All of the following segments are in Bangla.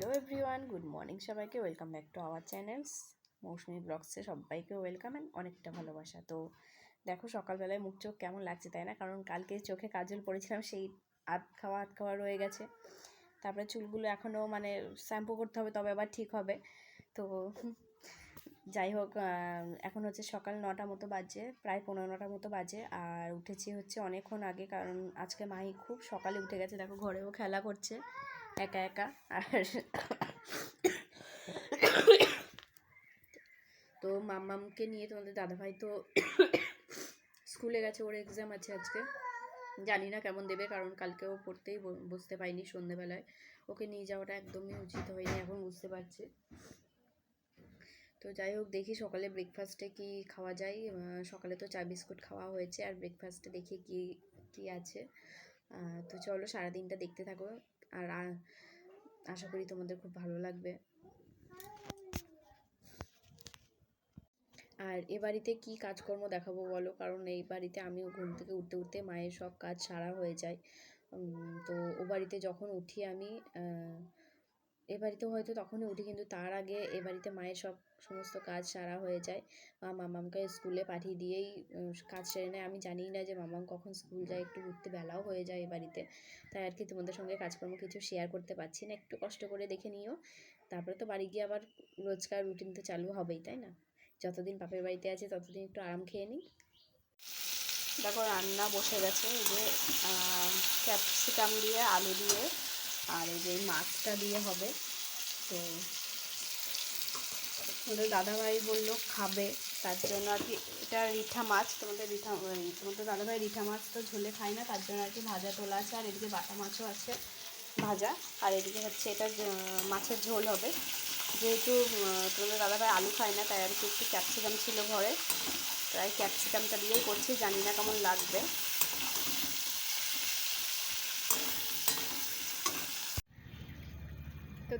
হ্যালো এভরিওয়ান, গুড মর্নিং সবাইকে, welcome back to our channels. Mousumi ব্লগসে সবাইকে ওয়েলকাম অ্যান্ড অনেকটা ভালোবাসা। তো দেখো সকালবেলায় মুখ চোখ কেমন লাগছে তাই না? কারণ কালকে চোখে কাজল পড়েছিলাম, সেই আধ খাওয়া আধ খাওয়া রয়ে গেছে। তারপরে চুলগুলো এখনও মানে শ্যাম্পু করতে হবে, তবে আবার ঠিক হবে। তো যাই হোক এখন হচ্ছে সকাল নটা মতো বাজে, প্রায় পনেরো নটা মতো বাজে, আর উঠেছি হচ্ছে অনেকক্ষণ আগে, কারণ আজকে মাহি খুব সকালে উঠে গেছে। দেখো ঘরেও খেলা করছে। একা একা, আর তো মামামকে নিয়ে তোমাদের দাদাভাই তো স্কুলে গেছে, ওর এক্সাম আছে আজকে। জানি না কেমন দেবে, কারণ কালকে ও পড়তেই ব- বসতে পাইনি সন্ধেবেলায়। ওকে নিয়ে যাওয়াটা একদমই উচিত হয়নি, এখন বুঝতে পারছি। তো যাই হোক, দেখি সকালে ব্রেকফাস্টে কি খাওয়া যায়। সকালে তো চা, বিস্কুট খাওয়া হয়েছে, আর ব্রেকফাস্টে দেখি কি কি আছে। তো চলো সারাদিনটা দেখতে থাকো। আর আশা করি তোমাদের খুব ভালো লাগবে। আর এ বাড়িতে কী কাজকর্ম দেখাবো বলো? কারণ এই বাড়িতে আমিও ঘুম থেকে উঠতে উঠতে মায়ের সব কাজ সারা হয়ে যায়। তো ও বাড়িতে যখন উঠি আমি এ বাড়িতে হয়তো তখনই উঠি, কিন্তু তার আগে এ বাড়িতে মায়ের সব সমস্ত কাজ সারা হয়ে যায়। মা মামামকে স্কুলে পাঠিয়ে দিয়েই কাজ সেরে নেয়। আমি জানি না যে মামাম কখন স্কুল যায়, একটু উঠতে বেলাও হয়ে যায় এ বাড়িতে। তাই আর কি তোমাদের সঙ্গে কাজকর্ম কিছু শেয়ার করতে পারছি না। একটু কষ্ট করে দেখে নিও। তারপরে তো বাড়ি গিয়ে আবার রোজকার রুটিন তো চালু হবেই, তাই না? যতদিন বাপের বাড়িতে আছে, ততদিন একটু আরাম খেয়ে নিই। দেখো, রান্না বসে গেছে। এই যে ক্যাপসিকাম দিয়ে, আলু দিয়ে আর এই যে মাছটা দিয়ে হবে, তো ওদের দাদাভাই বলল খাবে, তার জন্য আর কি এটা রিঠা মাছ, তোমাদের রিঠা তোমাদের দাদাভাই রিঠা মাছ তো ঝোলে খায় না, তার জন্য আর কি ভাজা তোলা আছে, আর এদিকে বাটা মাছও আছে ভাজা, আর এদিকে হচ্ছে এটা মাছের ঝোল হবে। যেহেতু তোমাদের দাদাভাই আলু খায় না, তাই আর কি একটু ক্যাপসিকাম ছিল ঘরে, তাই ক্যাপসিকামটা দিয়েই করছি, জানি না কেমন লাগবে।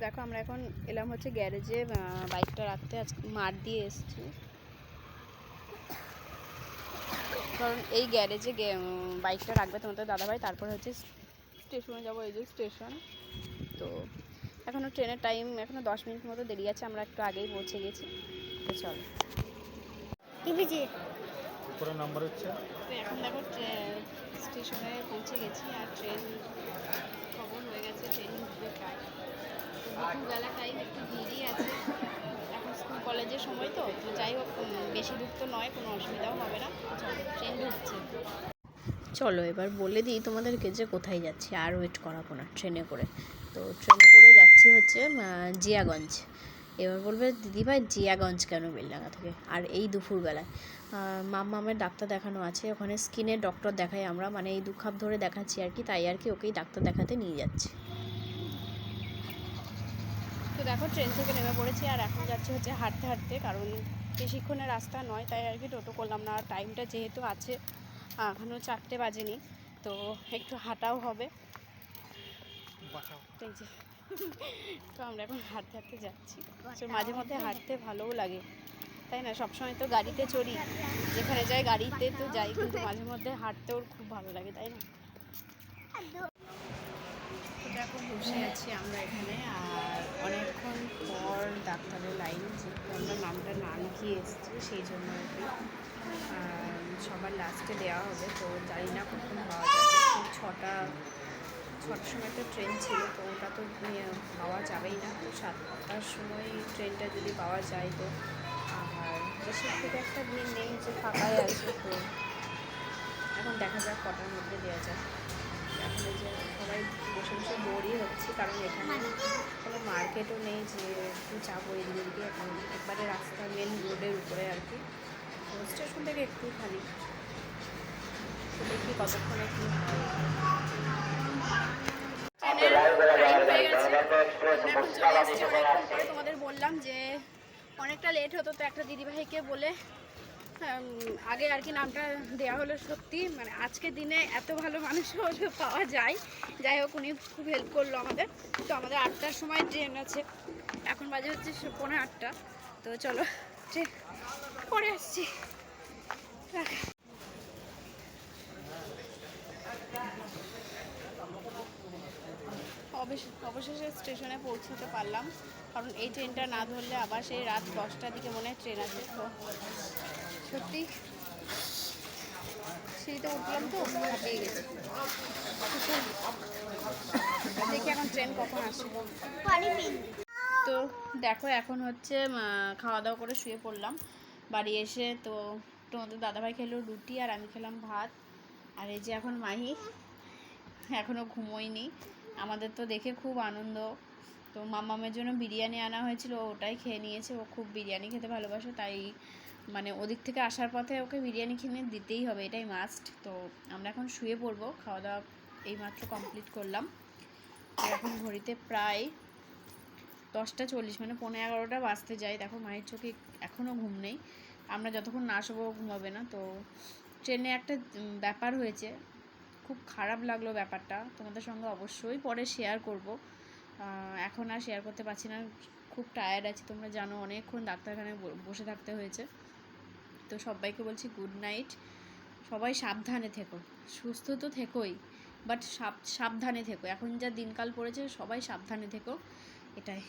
দেখো আমরা এখন এলাম হচ্ছে গ্যারেজে বাইকটা রাখতে। আজকে মাঠ দিয়ে এসেছি। কারণ এই গ্যারেজে বাইকটা রাখবে তোমাদের দাদাভাই। তারপর হচ্ছে স্টেশনে যাব এই যে স্টেশন। তো এখনও ট্রেনের টাইম এখনও দশ মিনিট মতো দেরি আছে আমরা একটু আগেই পৌঁছে গেছি। তো চলো। উপরে নাম্বার হচ্ছে? তো এখন দেখো ট্রে- স্টেশনে পৌঁছে গেছি আর ট্রেন খবর হয়ে গেছে ট্রেন ঢুকবে প্রায়। একটু ভিড়ই আছে। এখন স্কুল, কলেজের সময় তো যাই হোক বেশি দূর তো নয়, কোনো অসুবিধাও হবে না। ট্রেন ঢুকছে। চলো, এবার বলে দিই তোমাদেরকে যে কোথায় যাচ্ছি, আর ওয়েট করাবো না ট্রেনে করে। তো ট্রেনে করে যাচ্ছি হচ্ছে জিয়াগঞ্জ। এবার বলবে দিদিভাই জিয়াগঞ্জ কেন বেলডাঙ্গা থেকে? আর এই দুপুরবেলায় মামের ডাক্তার দেখানো আছে। ওখানে স্কিনের ডক্টর দেখাই আমরা মানে এই দু খাপ ধরে দেখাচ্ছি আর কি, তাই আর কি ওকেই ডাক্তার দেখাতে নিয়ে যাচ্ছি। তো দেখো ট্রেন থেকে নেমে পড়েছি আর এখন যাচ্ছি হচ্ছে হাঁটতে হাঁটতে। কারণ বেশিক্ষণের রাস্তা নয় তাই আর কি টোটো করলাম না। আর টাইমটা যেহেতু আছে এখনও চারটে বাজেনি তো একটু হাঁটাও হবে। তো আমরা এখন হাঁটতে হাঁটতে যাচ্ছি। তো মাঝে মধ্যে হাঁটতে ভালোও লাগে তাই না? সবসময় তো গাড়িতে চড়ি যেখানে যাই গাড়িতে তো যাই কিন্তু মাঝে মধ্যে হাঁটতেও খুব ভালো লাগে তাই না? দেখো বসে আছি আমরা এখানে আর অনেকক্ষণ পর ডাক্তারের লাইন আমরা নামটা না লিখিয়ে এসেছি, সেই জন্য আর কি। সবার লাস্টে দেওয়া হবে, তো জানি না কখন পাওয়া যাবে। ছটা, ছটার সময় তো ট্রেন ছিল, তো ওটা তো পাওয়া যাবেই না। তো সাতটার সময় ট্রেনটা যদি পাওয়া যায়, তো আর বেশি খুব একটা ভিড় নেই যে ফাঁকাই আছে, তো এখন দেখা যাক কটার মধ্যে দেওয়া যায়। এখন যে সবাই বসে বসে বোরই হচ্ছে কারণ এখানে কোনো মার্কেটও নেই যে একটু যাব এদিকে এদিকে এখন একবারে রাস্তা মেন রোডের উপরে আর কি স্টেশন থেকে একটু খালি দেখি কতক্ষণে পরে। তোমাদের বললাম যে অনেকটা লেট হতো, তো একটা দিদিভাইকে বলে আগে আর কি নামটা দেওয়া হলো সত্যি। মানে আজকের দিনে এত ভালো মানুষও পাওয়া যায়। যাই হোক, উনি খুব হেল্প করল আমাদের। তো আমাদের আটটার সময় ট্রেন আছে। এখন বাজে হচ্ছে সে- পৌনে আটটা। তো চলো ট্রেন পরে আসছি। অবশেষে স্টেশনে পৌঁছতে পারলাম। কারণ এই ট্রেনটা না ধরলে আবার সেই রাত দশটার দিকে মনে হয় ট্রেন আছে তো সত্যি? সিঁড়িতে উঠলাম তো দেখি এখন ট্রেন কখন আসে। তো দেখো, এখন হচ্ছে খাওয়া দাওয়া করে শুয়ে পড়লাম। বাড়ি এসে তো তোমাদের দাদাভাই খেলো রুটি আর আমি খেলাম ভাত। আর এই যে এখন মাহি এখনও ঘুমোয়নি। আমাদের তো দেখে খুব আনন্দ। তো মামামের জন্য বিরিয়ানি আনা হয়েছিল ওটাই খেয়ে নিয়েছে। ও খুব বিরিয়ানি খেতে ভালোবাসে, তাই মানে ওদিক থেকে আসার পথে ওকে বিরিয়ানি কিনে দিতেই হবে, এটাই মাস্ট তো আমরা এখন শুয়ে পড়ব খাওয়া দাওয়া এইমাত্র কমপ্লিট করলাম। এখন ঘড়িতে প্রায় দশটা চল্লিশ মানে পনেরো এগারোটা বাজতে যায়। দেখো মায়ের চোখে এখনও ঘুম নেই। আমরা যতক্ষণ না আসব ঘুমাবে না। তো ট্রেনে একটা ব্যাপার হয়েছে। খুব খারাপ লাগল ব্যাপারটা। তোমাদের সঙ্গে অবশ্যই পরে শেয়ার করব। এখন আর শেয়ার করতে পারছি না। খুব টায়ার্ড আছি। তোমরা জানো, অনেকক্ষণ ডাক্তারখানায় বসে থাকতে হয়েছে। তো সবাইকে বলছি গুড নাইট সবাই সাবধানে থেকো। সুস্থ তো থেকোই বাট সাবধানে থেকো। এখন যা দিনকাল পড়েছে, সবাই সাবধানে থেকো। এটাই।